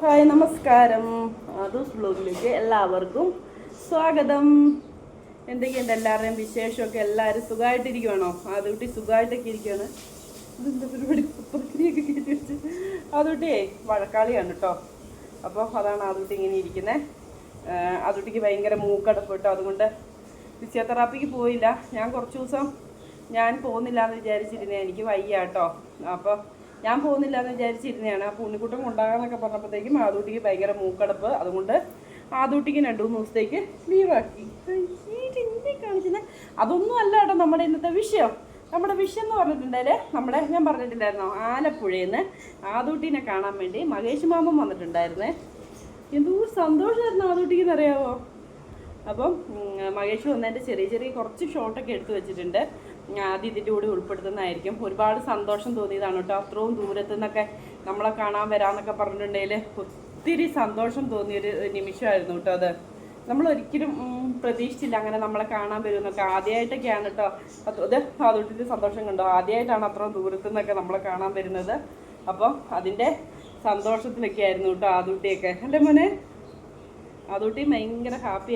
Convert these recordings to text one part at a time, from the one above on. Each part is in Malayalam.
ഹായ് നമസ്കാരം. അതൂസ് ബ്ലോഗിലേക്ക് എല്ലാവർക്കും സ്വാഗതം. എന്തൊക്കെയുണ്ട് എല്ലാവരുടെയും വിശേഷമൊക്കെ? എല്ലാവരും സുഖമായിട്ടിരിക്കുവാണോ? അതുകൂട്ടി സുഖമായിട്ടൊക്കെ ഇരിക്കുകയാണ് ഇതെന്താ പരിപാടി? പ്രക്രിയൊക്കെ കയറ്റി വെച്ച്. അതുകൂട്ടിയേ വഴക്കാളിയാണ് കേട്ടോ. അപ്പോൾ അതാണ് അതുകൂട്ടി ഇങ്ങനെ ഇരിക്കുന്നത് അതുകൂട്ടിക്ക് ഭയങ്കര മൂക്കടപ്പ് കേട്ടോ അതുകൊണ്ട് ഫിസിയോതെറാപ്പിക്ക് പോയില്ല. ഞാൻ കുറച്ച് ദിവസം ഞാൻ പോകുന്നില്ല എന്ന് വിചാരിച്ചിരുന്നേ. എനിക്ക് വയ്യ കേട്ടോ. അപ്പോൾ ഞാൻ പോകുന്നില്ല എന്ന് വിചാരിച്ചിരുന്നതാണ്. അപ്പോൾ ഉണ്ണിക്കുട്ടം കൊണ്ടാകാന്നൊക്കെ പറഞ്ഞപ്പോഴത്തേക്കും ആദൂട്ടിക്ക് ഭയങ്കര മൂക്കടപ്പ്. അതുകൊണ്ട് ആദൂട്ടിക്ക് രണ്ട് മൂന്ന് ദിവസത്തേക്ക് ലീവാക്കി കാണിച്ചത് അതൊന്നും അല്ല കേട്ടോ നമ്മുടെ ഇന്നത്തെ വിഷയം. നമ്മുടെ വിഷയം എന്ന് പറഞ്ഞിട്ടുണ്ടെങ്കിൽ നമ്മുടെ ഞാൻ പറഞ്ഞിട്ടില്ലായിരുന്നോ ആലപ്പുഴയിൽ നിന്ന് ആദൂട്ടീനെ കാണാൻ വേണ്ടി മഹേഷ് മാമൻ വന്നിട്ടുണ്ടായിരുന്നേ. എന്തോ സന്തോഷമായിരുന്നു ആദൂട്ടിക്ക് അറിയാവോ? അപ്പം മഹേഷ് വന്നതിന്റെ ചെറിയ ചെറിയ കുറച്ച് ഷോട്ടൊക്കെ എടുത്തു വെച്ചിട്ടുണ്ട്. അത് ഇതിന്റെ കൂടെ ഉൾപ്പെടുത്തുന്നതായിരിക്കും. ഒരുപാട് സന്തോഷം തോന്നിയതാണ് കേട്ടോ. അത്രയും ദൂരത്തു നിന്നൊക്കെ നമ്മളെ കാണാൻ വരാമെന്നൊക്കെ പറഞ്ഞിട്ടുണ്ടെങ്കിൽ ഒത്തിരി സന്തോഷം തോന്നിയൊരു നിമിഷമായിരുന്നു കേട്ടോ അത്. നമ്മൾ ഒരിക്കലും പ്രതീക്ഷിച്ചില്ല അങ്ങനെ നമ്മളെ കാണാൻ വരുമെന്നൊക്കെ. ആദ്യമായിട്ടൊക്കെയാണ് കേട്ടോ. അത് അത് അതൊട്ടിട്ട് സന്തോഷം കണ്ടോ. ആദ്യമായിട്ടാണ് അത്രയും ദൂരത്തു നിന്നൊക്കെ നമ്മളെ കാണാൻ വരുന്നത്. അപ്പോൾ അതിന്റെ സന്തോഷത്തിലൊക്കെ ആയിരുന്നു കേട്ടോ ആദൂട്ടിയൊക്കെ. അല്ലേ മോനെ? അതോട്ടി ഭയങ്കര ഹാപ്പി.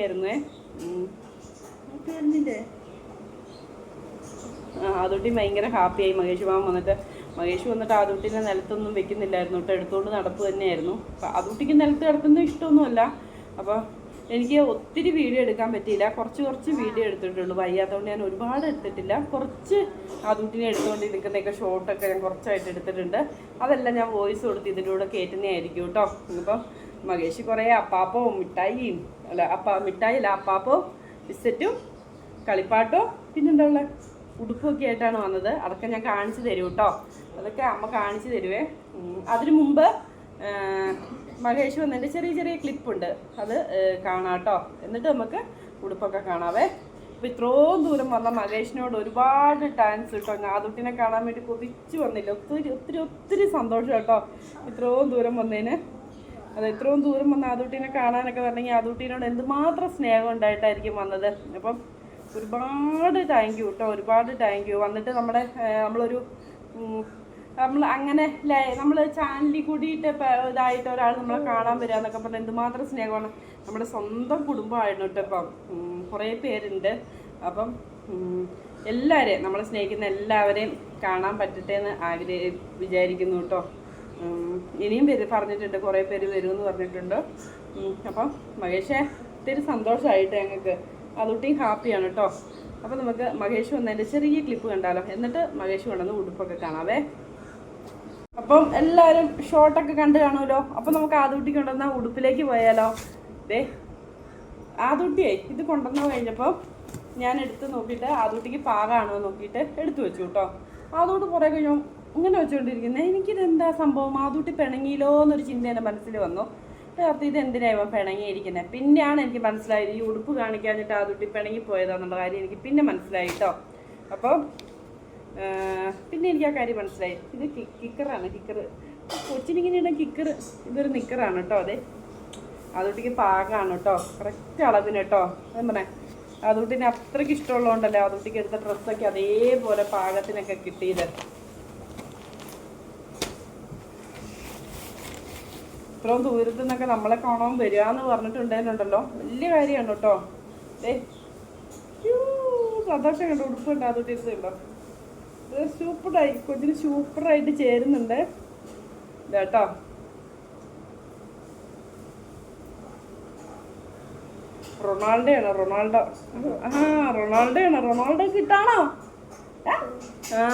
ഹാപ്പി ആയിരുന്നില്ലേ ആ അതോട്ടി ഭയങ്കര ഹാപ്പിയായി. മഹേഷ് മാമൻ വന്നിട്ട് മഹേഷ് വന്നിട്ട് ആദൂട്ടിനെ നിലത്തൊന്നും വെക്കുന്നില്ലായിരുന്നു കേട്ടോ. എടുത്തുകൊണ്ട് നടപ്പ് തന്നെയായിരുന്നു. അപ്പം ആദുട്ടിക്ക് നിലത്ത് കിടക്കുന്നത് ഇഷ്ടമൊന്നുമല്ല. അപ്പോൾ എനിക്ക് ഒത്തിരി വീഡിയോ എടുക്കാൻ പറ്റിയില്ല. കുറച്ച് കുറച്ച് വീഡിയോ എടുത്തിട്ടുള്ളൂ. വയ്യാത്തതുകൊണ്ട് ഞാൻ ഒരുപാട് എടുത്തിട്ടില്ല. കുറച്ച് ആദൂട്ടിനെ എടുത്തുകൊണ്ട് നിൽക്കുന്നതൊക്കെ ഷോട്ടൊക്കെ ഞാൻ കുറച്ചായിട്ട് എടുത്തിട്ടുണ്ട്. അതെല്ലാം ഞാൻ വോയിസ് കൊടുത്ത് ഇതിന്റെ കൂടെ കയറ്റുന്നതായിരിക്കും കേട്ടോ. ഇപ്പം മഹേഷ് കുറേ അപ്പാപ്പോ മിഠായിയും അല്ല അപ്പ മിഠായി അല്ല അപ്പാപ്പവും ബിസ്ക്കറ്റും കളിപ്പാട്ടോ പിന്നെന്താ ഉള്ളത്? ഉടുപ്പൊക്കെ ആയിട്ടാണ് വന്നത്. അതൊക്കെ ഞാൻ കാണിച്ചു തരും കേട്ടോ അതൊക്കെ അമ്മ കാണിച്ചു തരുവേ. അതിനു മുമ്പ് മഹേഷ് വന്നതിന്റെ ചെറിയ ചെറിയ ക്ലിപ്പുണ്ട് അത് കാണാം കേട്ടോ എന്നിട്ട് നമുക്ക് ഉടുപ്പൊക്കെ കാണാവേ. അപ്പം ഇത്രയും ദൂരം വന്ന മഹേഷിനോട് ഒരുപാട് ടാൻസ് കേട്ടോ ഞാതുട്ടിനെ കാണാൻ വേണ്ടി കൊതിച്ചു വന്നില്ല. ഒത്തിരി ഒത്തിരി ഒത്തിരി സന്തോഷം കേട്ടോ ഇത്രയും ദൂരം വന്നതിന്. അത് ഇത്രയും ദൂരം വന്ന ആദൂട്ടീനെ കാണാനൊക്കെ പറഞ്ഞെങ്കിൽ ആദൂട്ടീനോട് എന്തുമാത്രം സ്നേഹം ഉണ്ടായിട്ടായിരിക്കും വന്നത്. അപ്പം ഒരുപാട് താങ്ക് യു കേട്ടോ ഒരുപാട് താങ്ക് യു വന്നിട്ട് നമ്മുടെ നമ്മളൊരു നമ്മൾ അങ്ങനെ നമ്മൾ ചാനലിൽ കൂടിയിട്ട് ഇതായിട്ട് ഒരാൾ നമ്മളെ കാണാൻ വരിക എന്നൊക്കെ പറഞ്ഞാൽ എന്തുമാത്രം സ്നേഹമാണ്. നമ്മുടെ സ്വന്തം കുടുംബമായിരുന്നു കേട്ടോ ഇപ്പം. കുറേ പേരുണ്ട്. അപ്പം എല്ലാവരെയും നമ്മളെ സ്നേഹിക്കുന്ന എല്ലാവരെയും കാണാൻ പറ്റട്ടെ എന്ന് ആഗ്രഹ വിചാരിക്കുന്നു കേട്ടോ ഇനിയും പേര് പറഞ്ഞിട്ടുണ്ട് കുറേ പേര് വരുമെന്ന് പറഞ്ഞിട്ടുണ്ട്. അപ്പം മഹേഷേ ഒത്തിരി സന്തോഷമായിട്ട് ഞങ്ങൾക്ക്. അതുകൊണ്ടും ഹാപ്പിയാണ് കേട്ടോ. അപ്പം നമുക്ക് മഹേഷ് വന്നതിന്റെ ചെറിയ ക്ലിപ്പ് കണ്ടാലോ. എന്നിട്ട് മഹേഷ് കൊണ്ടുവന്ന് ഉടുപ്പൊക്കെ കാണാവേ. അപ്പം എല്ലാവരും ഷോർട്ടൊക്കെ കണ്ട് കാണുമല്ലോ. അപ്പം നമുക്ക് ആദൂട്ടി കൊണ്ടുവന്ന ഉടുപ്പിലേക്ക് പോയാലോ. ദേ ആദൂട്ടിയേ ഇത് കൊണ്ടുവന്ന് കഴിഞ്ഞപ്പോൾ ഞാൻ എടുത്ത് നോക്കിയിട്ട് ആദൂട്ടിക്ക് പാകാണോ നോക്കിയിട്ട് എടുത്തു വെച്ചു കേട്ടോ. ആദൂട്ട് കുറേ കഴിഞ്ഞു ഇങ്ങനെ വെച്ചുകൊണ്ടിരിക്കുന്നത് എനിക്കിതെന്താ സംഭവം? ആദൂട്ടി പിണങ്ങിയില്ലോ എന്നൊരു ചിന്ത എന്റെ മനസ്സിൽ വന്നു. അപ്പോൾ ഇത് എന്തിനാ ഇവ പിണങ്ങിയിരിക്കുന്നത് പിന്നെയാണ് എനിക്ക് മനസ്സിലായത് ഈ ഉടുപ്പ് കാണിക്കാഞ്ഞിട്ട് ആ തുട്ടി പിണങ്ങി പോയതാണെന്നുള്ള കാര്യം എനിക്ക് പിന്നെ മനസ്സിലായി കേട്ടോ അപ്പോൾ പിന്നെ എനിക്ക് ആ കാര്യം മനസ്സിലായി. ഇത് കിക്കറാണ് കിക്കർ കൊച്ചിനിങ്ങനെ ഇടാൻ കിക്കർ ഇതൊരു നിക്കറാണ് കേട്ടോ അതെ. അതുകൊണ്ടിക്ക് പാകമാണ് കേട്ടോ കറക്റ്റ് അളവിന് കേട്ടോ ഞാൻ പറഞ്ഞേ. അതുകൊണ്ടിന് അത്രയ്ക്ക് ഇഷ്ടമുള്ളതുകൊണ്ടല്ലേ അതുകൊണ്ടിക്ക് എടുത്ത ഡ്രസ്സൊക്കെ അതേപോലെ പാകത്തിനൊക്കെ കിട്ടിയത്. ഇത്രയും ദൂരത്തു നിന്നൊക്കെ നമ്മളെ കാണാൻ വരിക എന്ന് പറഞ്ഞിട്ടുണ്ടേനുണ്ടല്ലോ വലിയ കാര്യമാണ് കേട്ടോ. ഏ സന്തോഷം കണ്ടു. ഉടുപ്പ് ഇരുന്നുണ്ടോ ഇത് സൂപ്പറായി. കൊച്ചിന് സൂപ്പറായിട്ട് ചേരുന്നുണ്ട്. കേട്ടോ. റൊണാൾഡോ ആണ് റൊണാൾഡോ. ആ റൊണാൾഡോ ആണ് റൊണാൾഡോ കിട്ടാണോ? ആ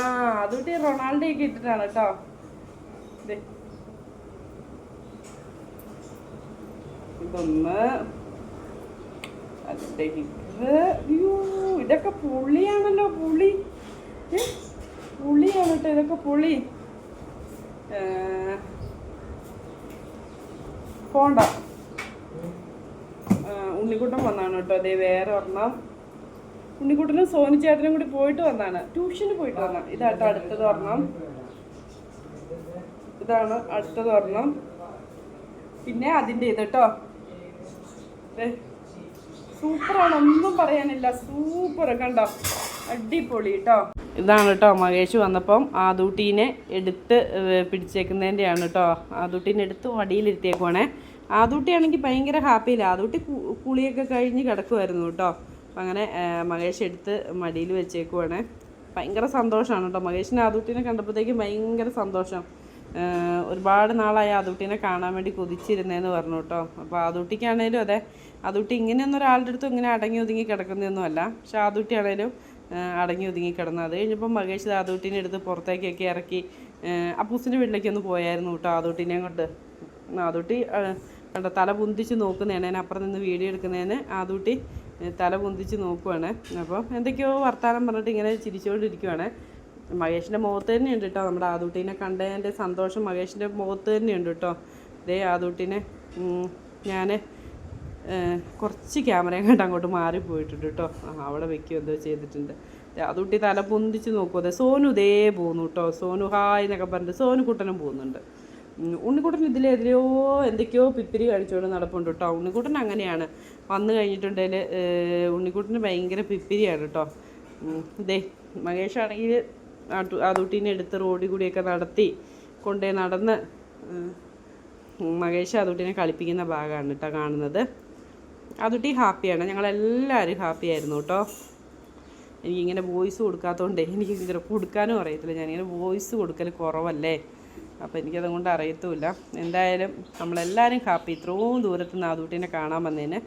അതുകൂട്ടി റൊണാൾഡോ ഒക്കെ ഇട്ടിട്ടാണ് കേട്ടോ. ഇതൊന്ന് ഇത് ഇതൊക്കെ പുളിയാണല്ലോ പുളി? പുളിയാണ് കേട്ടോ ഇതൊക്കെ പുളി. പോണ്ട. ഉണ്ണിക്കുട്ടൻ വന്നാണ് കേട്ടോ. അതേ വേറെ ഒരെണ്ണം. ഉണ്ണിക്കുട്ടനും സോനി ചേട്ടനും കൂടി പോയിട്ട് വന്നാണ്. ട്യൂഷന് പോയിട്ട് വന്ന ഇതാട്ടോ അടുത്തത് ഒരെണ്ണം. ഇതാണ് അടുത്തത് ഒരെണ്ണം. പിന്നെ അതിന്റെ ഇത് കേട്ടോ. സൂപ്പറാണ്. ഒന്നും പറയാനില്ല. സൂപ്പർ. കണ്ടോ? അടിപൊളി കേട്ടോ ഇതാണ് കേട്ടോ മഹേഷ് വന്നപ്പം ആദൂട്ടീനെ എടുത്ത് പിടിച്ചേക്കുന്നതിന്റെയാണ് കേട്ടോ ആദൂട്ടീനെ എടുത്ത് വടിയിലിരുത്തിയേക്കുവാണേ. ആദൂട്ടിയാണെങ്കിൽ ഭയങ്കര ഹാപ്പിയില്ല ആദൂട്ടി കുളിയൊക്കെ കഴിഞ്ഞ് കിടക്കുമായിരുന്നു കേട്ടോ അങ്ങനെ മഹേഷ് എടുത്ത് മടിയിൽ വെച്ചേക്കുവാണേ. ഭയങ്കര സന്തോഷമാണ് കേട്ടോ മഹേഷിനെ ആദൂട്ടിനെ കണ്ടപ്പോഴത്തേക്കും ഭയങ്കര സന്തോഷം. ഒരുപാട് നാളായി ആദൂട്ടിനെ കാണാൻ വേണ്ടി കൊതിച്ചിരുന്നേന്ന് പറഞ്ഞു കേട്ടോ. അപ്പോൾ ആദൂട്ടിക്കാണേലും അതെ ആദൂട്ടി ഇങ്ങനെയൊന്നും ഒരാളുടെ അടുത്തും ഇങ്ങനെ അടങ്ങി ഒതുങ്ങി കിടക്കുന്നതൊന്നുമല്ല പക്ഷെ ആദൂട്ടിയാണേലും അടങ്ങി ഒതുങ്ങി കിടന്നു. അത് കഴിഞ്ഞപ്പോൾ മകേഷ് ആദൂട്ടിനെ എടുത്ത് പുറത്തേക്കൊക്കെ ഇറക്കി അപ്പൂസിന്റെ വീട്ടിലേക്കൊന്ന് പോയായിരുന്നു കേട്ടോ ആദൂട്ടിനെയും കൊണ്ട് ആദൂട്ടി കണ്ട തല പുന്തിച്ച് നോക്കുന്നതാണ്. ഞാൻ അപ്പുറം നിന്ന് വീഡിയോ എടുക്കുന്നതിന് ആദൂട്ടി തല പുന്തിച്ച് നോക്കുവാണ്. അപ്പോൾ എന്തൊക്കെയോ വർത്താനം പറഞ്ഞിട്ട് ഇങ്ങനെ ചിരിച്ചുകൊണ്ടിരിക്കുവാണ്. മഹേഷിന്റെ മുഖത്ത് തന്നെയുണ്ട് കേട്ടോ. നമ്മുടെ ആദൂട്ടീനെ കണ്ടതിന്റെ സന്തോഷം മഹേഷിന്റെ മുഖത്ത് തന്നെയുണ്ട് കേട്ടോ. ദേ ആദൂട്ടിനെ ഞാൻ കുറച്ച് ക്യാമറയും കണ്ട് അങ്ങോട്ട് മാറിപ്പോയിട്ടുണ്ട് കേട്ടോ. അവിടെ വെക്കുകയോ എന്തോ ചെയ്തിട്ടുണ്ട്. അതുട്ടി തല പൊന്തിച്ച് നോക്കും അതെ സോനു ഇതേ പോകുന്നു കേട്ടോ. സോനു ഹായ് എന്നൊക്കെ പറഞ്ഞിട്ട് സോനു കുട്ടനും പോകുന്നുണ്ട്. ഉണ്ണിക്കുട്ടൻ ഇതിലെതിരെയോ എന്തൊക്കെയോ പിപ്പിരി കഴിച്ചുകൊണ്ട് നടപ്പുണ്ട് കേട്ടോ. ഉണ്ണിക്കുട്ടൻ അങ്ങനെയാണ്. വന്നു കഴിഞ്ഞിട്ടുണ്ടെങ്കിൽ ഉണ്ണിക്കുട്ടന് ഭയങ്കര പിപ്പിരിയാണ് കേട്ടോ. ഇതേ ദേ ആദൂട്ടീനെ എടുത്ത് റോഡിൽ കൂടിയൊക്കെ നടത്തി കൊണ്ടേ നടന്ന് മഹേഷ് അതുട്ടീനെ കളിപ്പിക്കുന്ന ഭാഗമാണ് കേട്ടോ കാണുന്നത്. അതുട്ടി ഹാപ്പിയാണ്. ഞങ്ങളെല്ലാവരും ഹാപ്പി ആയിരുന്നു കേട്ടോ. എനിക്കിങ്ങനെ വോയിസ് കൊടുക്കാത്തതുകൊണ്ടേ എനിക്ക് ഇങ്ങനെ കൊടുക്കാനും അറിയത്തില്ല. ഞാനിങ്ങനെ വോയിസ് കൊടുക്കൽ കുറവല്ലേ? അപ്പോൾ എനിക്കതുകൊണ്ട് അറിയത്തുമില്ല. എന്തായാലും നമ്മളെല്ലാവരും ഹാപ്പി. ഇത്രയും ദൂരത്ത് നിന്ന് ആദൂട്ടീനെ കാണാൻ വന്നതിന്.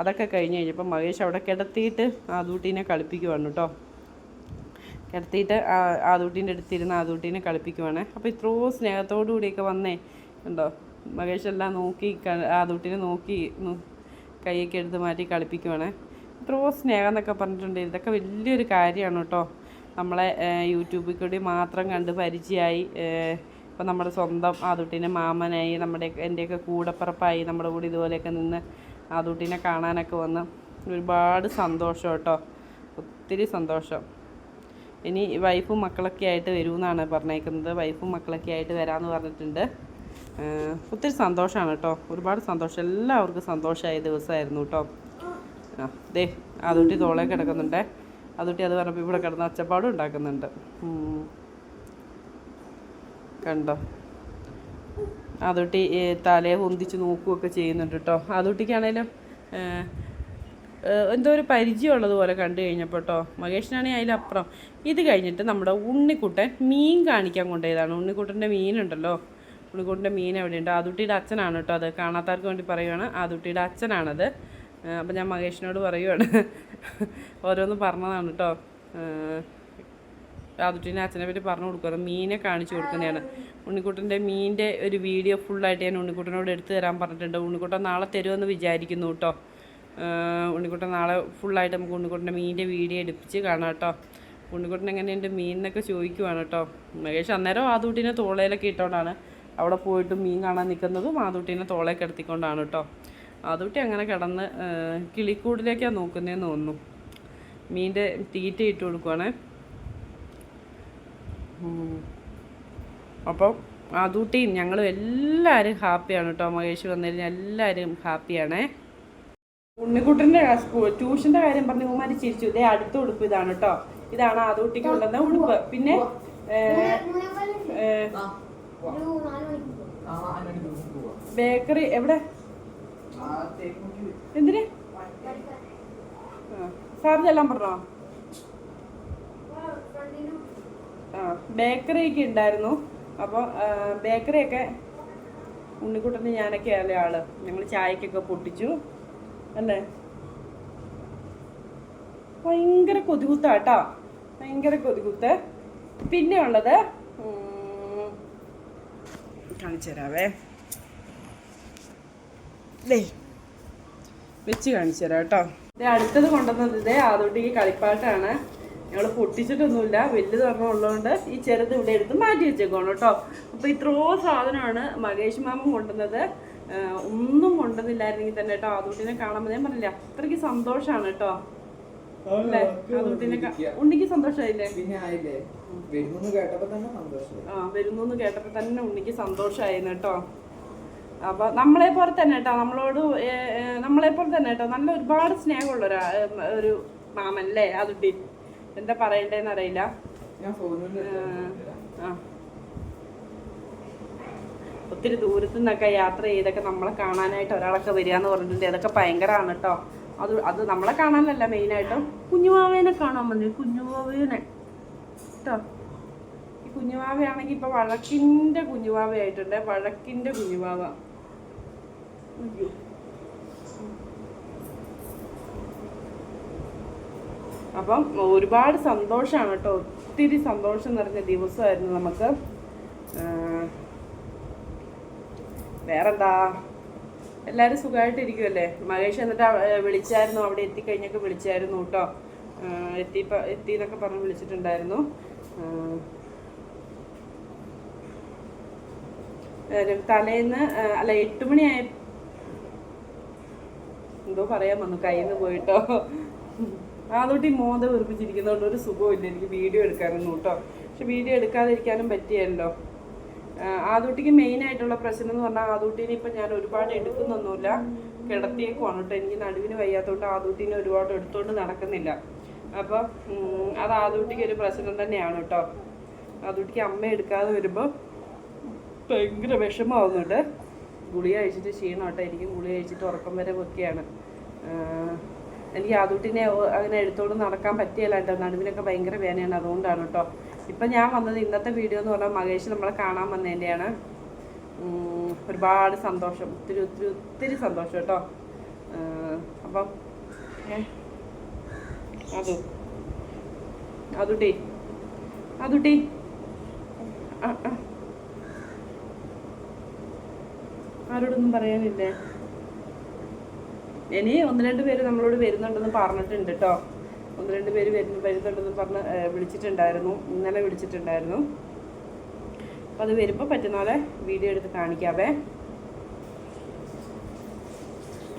അതൊക്കെ കഴിഞ്ഞ് കഴിഞ്ഞപ്പോൾ മഹേഷ് അവിടെ കിടത്തിയിട്ട് ആദൂട്ടീനെ കളിപ്പിക്കുവാണ് കേട്ടോ. കിടത്തിയിട്ട് ആദൂട്ടീന്റെ അടുത്തിരുന്ന് ആദൂട്ടീനെ കളിപ്പിക്കുവാണ്. അപ്പോൾ ഇത്രയും സ്നേഹത്തോടു കൂടിയൊക്കെ വന്നേ. ഉണ്ടോ മഹേഷ് എല്ലാം നോക്കി ആദൂട്ടിനെ നോക്കി കൈയൊക്കെ എടുത്ത് മാറ്റി കളിപ്പിക്കുവാണ്. ഇത്രയും സ്നേഹം എന്നൊക്കെ പറഞ്ഞിട്ടുണ്ട്. ഇതൊക്കെ വലിയൊരു കാര്യമാണ് കേട്ടോ. നമ്മളെ യൂട്യൂബിൽ കൂടി മാത്രം കണ്ട് പരിചയമായി. ഇപ്പം നമ്മുടെ സ്വന്തം ആദൂട്ടിനെ മാമനായി നമ്മുടെ എന്റെയൊക്കെ കൂടപ്പുറപ്പായി നമ്മുടെ കൂടെ ഇതുപോലെയൊക്കെ നിന്ന് ആദൂട്ടിനെ കാണാനൊക്കെ വന്ന് ഒരുപാട് സന്തോഷം കേട്ടോ. ഒത്തിരി സന്തോഷം. ഇനി വൈഫും മക്കളൊക്കെ ആയിട്ട് വരുമെന്നാണ് പറഞ്ഞേക്കുന്നത്. വൈഫും മക്കളൊക്കെ ആയിട്ട് വരാമെന്ന് പറഞ്ഞിട്ടുണ്ട്. ഒത്തിരി സന്തോഷമാണ് കേട്ടോ. ഒരുപാട് സന്തോഷം. എല്ലാവർക്കും സന്തോഷമായ ദിവസമായിരുന്നു കേട്ടോ. ആ ദേ അതുട്ടി തോളെ കിടക്കുന്നുണ്ട്. അതുട്ടി അത് പറഞ്ഞപ്പോൾ ഇവിടെ കിടന്ന് ഒച്ചപ്പാടും ഉണ്ടാക്കുന്നുണ്ട്. കണ്ടോ? അതുട്ടി തലയെ പൊന്തിച്ച് നോക്കുകയൊക്കെ ചെയ്യുന്നുണ്ട് കേട്ടോ. അതുട്ടിക്കാണേലും എന്തോ ഒരു പരിചയമുള്ളതുപോലെ കണ്ടു കഴിഞ്ഞപ്പോൾ കേട്ടോ മഹേഷിനാണെങ്കിൽ അതിലപ്പുറം. ഇത് കഴിഞ്ഞിട്ട് നമ്മുടെ ഉണ്ണിക്കുട്ടൻ മീൻ കാണിക്കാൻ കൊണ്ടുപോയതാണ്. ഉണ്ണിക്കുട്ടന്റെ മീനുണ്ടല്ലോ. ഉണ്ണിക്കുട്ടന്റെ മീൻ എവിടെയുണ്ട്? ആദുട്ടിയുടെ അച്ഛനാണ് കേട്ടോ അത്. കാണാത്തവർക്ക് വേണ്ടി പറയുവാണ്. ആദുട്ടിയുടെ അച്ഛനാണത്. അപ്പം ഞാൻ മഹേഷിനോട് പറയുവാണ്. ഓരോന്ന് പറഞ്ഞതാണ് കേട്ടോ ഏഹ്, ആദുട്ടിന്റെ അച്ഛനെ പറ്റി പറഞ്ഞു കൊടുക്കുന്നത് മീനെ കാണിച്ചു കൊടുക്കുന്നതാണ്. ഉണ്ണിക്കുട്ടന്റെ മീനിന്റെ ഒരു വീഡിയോ ഫുള്ളായിട്ട് ഞാൻ ഉണ്ണിക്കുട്ടനോട് എടുത്തു തരാൻ പറഞ്ഞിട്ടുണ്ട്. ഉണ്ണിക്കുട്ടൻ നാളെ തരുമെന്ന് വിചാരിക്കുന്നു കേട്ടോ ഉണ്ണിക്കുട്ടൻ നാളെ ഫുള്ളായിട്ട് നമുക്ക് ഉണ്ണിക്കുട്ടന്റെ മീനിന്റെ വീഡിയോ എടുപ്പിച്ച് കാണാം കേട്ടോ. ഉണ്ണിക്കുട്ടൻ എങ്ങനെയുണ്ട് മീനിനൊക്കെ ചോദിക്കുവാണ് കേട്ടോ. മഹേഷ് അന്നേരം ആദൂട്ടിനെ തോളയിലൊക്കെ ഇട്ടുകൊണ്ടാണ് അവിടെ പോയിട്ട് മീൻ കാണാൻ നിൽക്കുന്നതും. ആദൂട്ടിനെ തോളെ കിടത്തിക്കൊണ്ടാണ് കേട്ടോ. ആദൂട്ടി അങ്ങനെ കിടന്ന് കിളിക്കൂടിലേക്കാണ് നോക്കുന്നതെന്ന് തോന്നുന്നു. മീന്റെ തീറ്റ ഇട്ട് കൊടുക്കുവാണേ. അപ്പം അതൂട്ടിയും ഞങ്ങളും എല്ലാവരും ഹാപ്പിയാണ് കേട്ടോ. മഹേഷ് വന്നതിന് എല്ലാവരും ഹാപ്പിയാണേ. ഉണ്ണിക്കുട്ടന്റെ ട്യൂഷന്റെ കാര്യം പറഞ്ഞു ഉമ്മാരി ചിരിച്ചു. ഇതേ അടുത്ത ഉടുപ്പ് ഇതാണ് കേട്ടോ ഇതാണ് ആദൂട്ടിക്ക് കൊണ്ടുവന്ന ഉടുപ്പ്. പിന്നെ ബേക്കറി എവിടെ? എന്തിന്? സാർ എല്ലാം പറഞ്ഞോ? ആ ബേക്കറി ഒക്കെ ഉണ്ടായിരുന്നു അപ്പോൾ ബേക്കറിയൊക്കെ ഉണ്ണിക്കുട്ടന് ഞാനൊക്കെ ആൾ. ഞങ്ങൾ ചായക്കൊക്കെ പൊട്ടിച്ചു. അല്ലേ? ഭയങ്കര കൊതികുത്താട്ടോ ഭയങ്കര കൊതികുത്ത്. പിന്നെ ഉള്ളത് കാണിച്ചു തരാവേ. ദേ വെച്ച് കാണിച്ചു തരാം കേട്ടോ. ഇതേ അടുത്തത് കൊണ്ടുവന്നത് ഇതേ ആദോട്ടിക്ക് കളിപ്പാട്ടാണ്. ഞങ്ങൾ പൊട്ടിച്ചിട്ടൊന്നുമില്ല വലുത് പറഞ്ഞ ഉള്ളതുകൊണ്ട് ഈ ചെറുത് ഇവിടെ എടുത്ത് മാറ്റി വെച്ചേക്കാണ് കേട്ടോ. അപ്പോൾ ഇത്രയോ സാധനമാണ് മകേഷ് മാമൻ കൊണ്ടുവന്നത്. ഒന്നും കൊണ്ടുവന്നില്ലായിരുന്നെങ്കിൽ തന്നെ കേട്ടോ. അതുട്ടിനെ കാണുമ്പോൾ ഞാൻ പറഞ്ഞില്ല അത്രയ്ക്ക് സന്തോഷമാണ് കേട്ടോ. അല്ലേ? ഉണ്ണിക്ക് സന്തോഷമായില്ലേ? പിന്നെ ആയില്ലേ? വരുന്നു കേട്ടപ്പോ തന്നെ സന്തോഷം ആ വരുന്നു എന്ന് കേട്ടപ്പോൾ തന്നെ ഉണ്ണിക്ക് സന്തോഷമായിരുന്നു കേട്ടോ. അപ്പൊ നമ്മളെ പോലെ തന്നെ കേട്ടോ. നമ്മളോട് നമ്മളെ പോലെ തന്നെ കേട്ടോ. നല്ല ഒരുപാട് സ്നേഹമുള്ള ഒരു ഒരു മാമൻ അല്ലേ? അതുട്ടി എന്താ പറയണ്ടേന്ന് അറിയില്ല. ഞാൻ ഫോണിൽ ആ. ഒത്തിരി ദൂരത്തു നിന്നൊക്കെ യാത്ര ചെയ്തൊക്കെ നമ്മളെ കാണാനായിട്ട് ഒരാളൊക്കെ വരിക എന്ന് പറഞ്ഞിട്ടുണ്ട്. അതൊക്കെ ഭയങ്കരമാണ് കേട്ടോ. അത് അത് നമ്മളെ കാണാനല്ല മെയിനായിട്ടും. കുഞ്ഞുമാവേനെ കാണാൻ മതി കുഞ്ഞുമാവേനെ. കേട്ടോ? ഈ കുഞ്ഞുമാവയാണെങ്കിൽ ഇപ്പൊ വഴക്കിന്റെ കുഞ്ഞുമാവയായിട്ടുണ്ട്. വഴക്കിന്റെ കുഞ്ഞുമാവ. അപ്പം ഒരുപാട് സന്തോഷമാണ് കേട്ടോ. ഒത്തിരി സന്തോഷം നിറഞ്ഞ ദിവസമായിരുന്നു നമുക്ക്. വേറെന്താ? എല്ലാവരും സുഖമായിട്ടിരിക്കുമല്ലേ മഹേഷ് എന്നിട്ട് വിളിച്ചായിരുന്നു. അവിടെ എത്തിക്കഴിഞ്ഞൊക്കെ വിളിച്ചായിരുന്നു കേട്ടോ. എത്തി എത്തി എന്നൊക്കെ പറഞ്ഞ് വിളിച്ചിട്ടുണ്ടായിരുന്നു. തലേന്ന് അല്ല എട്ട് മണിയായ എന്തോ പറയാൻ വന്നു. കയ്യിൽ നിന്ന് പോയിട്ടോ അതോട്ട് ഈ മോന്ത വെറുപ്പിച്ചിരിക്കുന്നതുകൊണ്ട് ഒരു സുഖമില്ല എനിക്ക് വീഡിയോ എടുക്കാനൊന്നും കേട്ടോ. പക്ഷെ വീഡിയോ എടുക്കാതിരിക്കാനും പറ്റിയല്ലോ. ആദൂട്ടിക്ക് മെയിൻ ആയിട്ടുള്ള പ്രശ്നം എന്ന് പറഞ്ഞാൽ ആദൂട്ടിനെ ഇപ്പം ഞാൻ ഒരുപാട് എടുക്കുന്നൊന്നുമില്ല. കിടത്തിയേക്കുവാണ് കേട്ടോ എനിക്ക് നടുവിന് വയ്യാത്തതുകൊണ്ട് ആദൂട്ടിനെ ഒരുപാട് എടുത്തുകൊണ്ട് നടക്കുന്നില്ല. അപ്പോൾ അത് ആദൂട്ടിക്ക് ഒരു പ്രശ്നം തന്നെയാണ് കേട്ടോ ആദൂട്ടിക്ക് അമ്മ എടുക്കാതെ വരുമ്പോൾ ഭയങ്കര വിഷമമാവുന്നുണ്ട്. ഗുളിക കഴിച്ചിട്ട് ക്ഷീണം കേട്ടോ എനിക്കും ഗുളിക കഴിച്ചിട്ട് ഉറക്കം വരെ വെക്കുകയാണ് എനിക്ക് ആദൂട്ടിനെ അങ്ങനെ എടുത്തോണ്ട് നടക്കാൻ പറ്റിയല്ല കേട്ടോ നടുവിനൊക്കെ ഭയങ്കര വേദനയാണ്. അതുകൊണ്ടാണ് കേട്ടോ ഇപ്പം ഞാൻ വന്നത് ഇന്നത്തെ വീഡിയോ എന്ന് പറഞ്ഞാൽ മഹേഷ് നമ്മളെ കാണാൻ വന്നതിന്റെയാണ് ഒരുപാട് സന്തോഷം. ഒത്തിരി ഒത്തിരി ഒത്തിരി സന്തോഷം കേട്ടോ. അപ്പം അതു. അതുട്ടി. അതുട്ടി. ആരോടൊന്നും പറയാനില്ലേ? ഇനി ഒന്ന് രണ്ട് പേര് നമ്മളോട് വരുന്നുണ്ടെന്ന് പറഞ്ഞിട്ടുണ്ട് കേട്ടോ. ഒന്ന് രണ്ട് പേര് വരുന്നു വരുന്നുണ്ടെന്ന് പറഞ്ഞ് വിളിച്ചിട്ടുണ്ടായിരുന്നു. ഇന്നലെ വിളിച്ചിട്ടുണ്ടായിരുന്നു. അപ്പം അത് വരുമ്പോൾ പറ്റുന്നാളെ വീഡിയോ എടുത്ത് കാണിക്കാവേ.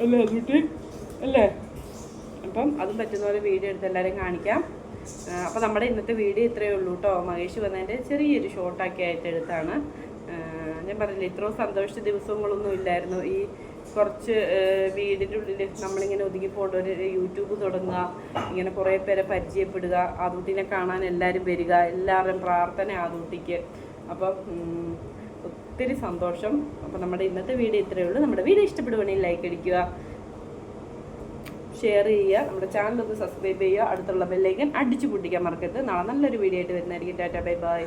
അല്ലേ കുട്ടി അല്ലേ? അപ്പം അതും പറ്റുന്ന പോലെ വീഡിയോ എടുത്ത് എല്ലാവരെയും കാണിക്കാം. അപ്പോൾ നമ്മുടെ ഇന്നത്തെ വീഡിയോ ഇത്രയേ ഉള്ളൂ കേട്ടോ മഹേഷ് വന്നതിന്റെ ചെറിയൊരു ഷോർട്ടാക്കി ആയിട്ട് എടുത്താണ്. ഞാൻ പറഞ്ഞില്ല ഇത്രയും സന്തോഷ ദിവസങ്ങളൊന്നും ഇല്ലായിരുന്നു. ഈ കുറച്ച് വീടിന്റെ ഉള്ളിൽ നമ്മളിങ്ങനെ ഒതുങ്ങി പോകേണ്ട ഒരു യൂട്യൂബ് തുടങ്ങുക ഇങ്ങനെ കുറേ പേരെ പരിചയപ്പെടുക ആദൂട്ടിനെ കാണാൻ എല്ലാവരും വരിക എല്ലാവരുടെയും പ്രാർത്ഥന ആദൂട്ടിക്ക്. അപ്പം ഒത്തിരി സന്തോഷം. അപ്പം നമ്മുടെ ഇന്നത്തെ വീഡിയോ ഇത്രയേ ഉള്ളൂ. നമ്മുടെ വീഡിയോ ഇഷ്ടപ്പെടുവാണെങ്കിൽ ലൈക്ക് അടിക്കുക ഷെയർ ചെയ്യുക നമ്മുടെ ചാനൽ ഒന്ന് സബ്സ്ക്രൈബ് ചെയ്യുക അടുത്തുള്ള ബെല്ലൈക്കൻ അടിച്ചു പൊട്ടിക്കാൻ മറക്കരുത്. നാളെ നല്ലൊരു വീഡിയോ ആയിട്ട് വരുന്നതായിരിക്കും. Tata bye bye